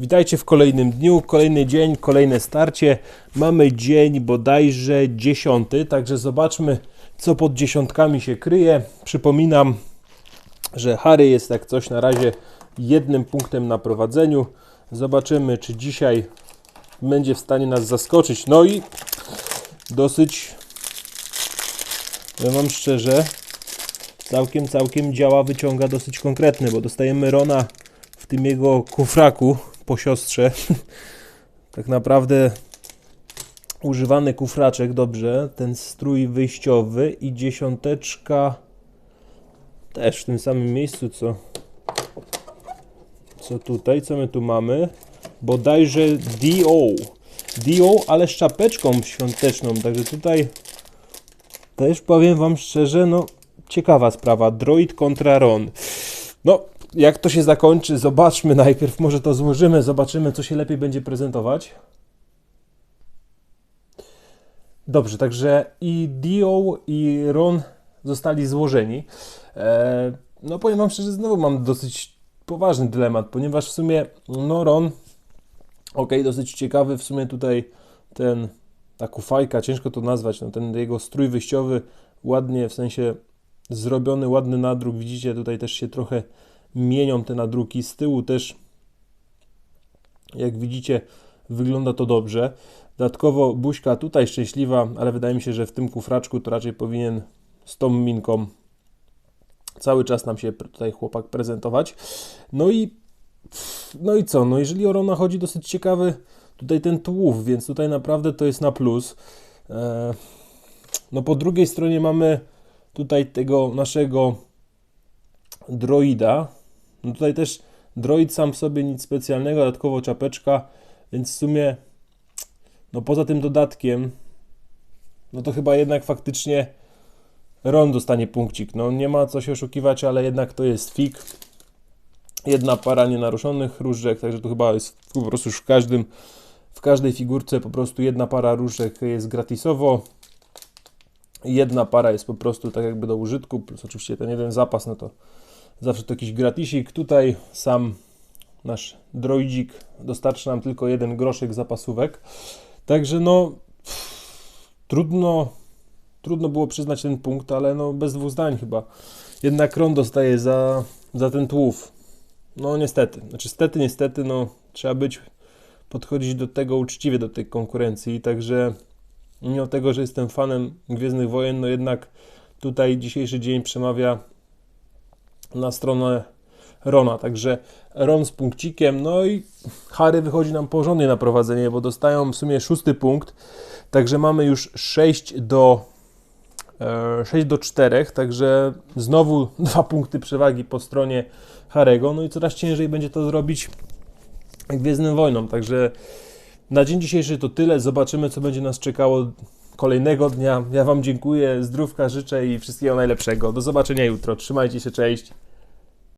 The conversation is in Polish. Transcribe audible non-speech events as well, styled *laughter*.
Witajcie w kolejnym dniu, kolejny dzień, kolejne starcie. Mamy dzień bodajże dziesiąty, także zobaczmy, co pod dziesiątkami się kryje. Przypominam, że Harry jest jak coś na razie jednym punktem na prowadzeniu. Zobaczymy, czy dzisiaj będzie w stanie nas zaskoczyć. No i dosyć, ja wam szczerze, całkiem, całkiem działa, wyciąga dosyć konkretny, bo dostajemy Rona w tym jego kufraku po siostrze. *laughs* tak naprawdę używany kufraczek, dobrze, ten strój wyjściowy i dziesiąteczka też w tym samym miejscu, co co tutaj, co my tu mamy? Bodajże DO. DO, ale z czapeczką świąteczną, także tutaj też powiem wam szczerze, no ciekawa sprawa. Droid kontra Ron. No, jak to się zakończy, zobaczmy najpierw, może to złożymy, zobaczymy, co się lepiej będzie prezentować. Dobrze, także i Dio i Ron zostali złożeni. Eee, no powiem wam szczerze, znowu mam dosyć poważny dylemat, ponieważ w sumie, no Ron, ok, dosyć ciekawy, w sumie tutaj ten, ta kufajka, ciężko to nazwać, no ten jego strój wyjściowy, ładnie, w sensie zrobiony, ładny nadruk, widzicie, tutaj też się trochę mienią te nadruki, z tyłu też, jak widzicie, wygląda to dobrze. Dodatkowo buźka tutaj szczęśliwa, ale wydaje mi się, że w tym kufraczku to raczej powinien z tą minką cały czas nam się tutaj chłopak prezentować. No i no i co? No jeżeli o Rona chodzi dosyć ciekawy tutaj ten tłów, więc tutaj naprawdę to jest na plus. E, no po drugiej stronie mamy tutaj tego naszego droida. No tutaj też droid sam w sobie nic specjalnego, dodatkowo czapeczka, więc w sumie no poza tym dodatkiem no to chyba jednak faktycznie Ron dostanie punkcik. No nie ma co się oszukiwać, ale jednak to jest fik. Jedna para nienaruszonych różdżek, także to chyba jest po prostu już w każdym, w każdej figurce po prostu jedna para różdżek jest gratisowo. Jedna para jest po prostu tak jakby do użytku, plus oczywiście ten jeden zapas, no to zawsze to jakiś gratisik. Tutaj sam nasz droidzik dostarczy nam tylko jeden groszek zapasówek. Także no trudno trudno było przyznać ten punkt, ale no bez dwóch zdań chyba. Jednak Ron dostaje za, za ten tłów. No niestety, znaczy stety, niestety, no trzeba być, podchodzić do tego uczciwie, do tej konkurencji, także mimo tego, że jestem fanem Gwiezdnych Wojen, no jednak tutaj dzisiejszy dzień przemawia na stronę Rona, także Ron z punkcikiem, no i Harry wychodzi nam porządnie na prowadzenie, bo dostają w sumie szósty punkt, także mamy już 6 do 6 e, do 4, także znowu *laughs* dwa punkty przewagi po stronie Harego, no i coraz ciężej będzie to zrobić Gwiezdnym Wojnom, także na dzień dzisiejszy to tyle, zobaczymy co będzie nas czekało kolejnego dnia. Ja Wam dziękuję, zdrówka życzę i wszystkiego najlepszego. Do zobaczenia jutro, trzymajcie się, cześć.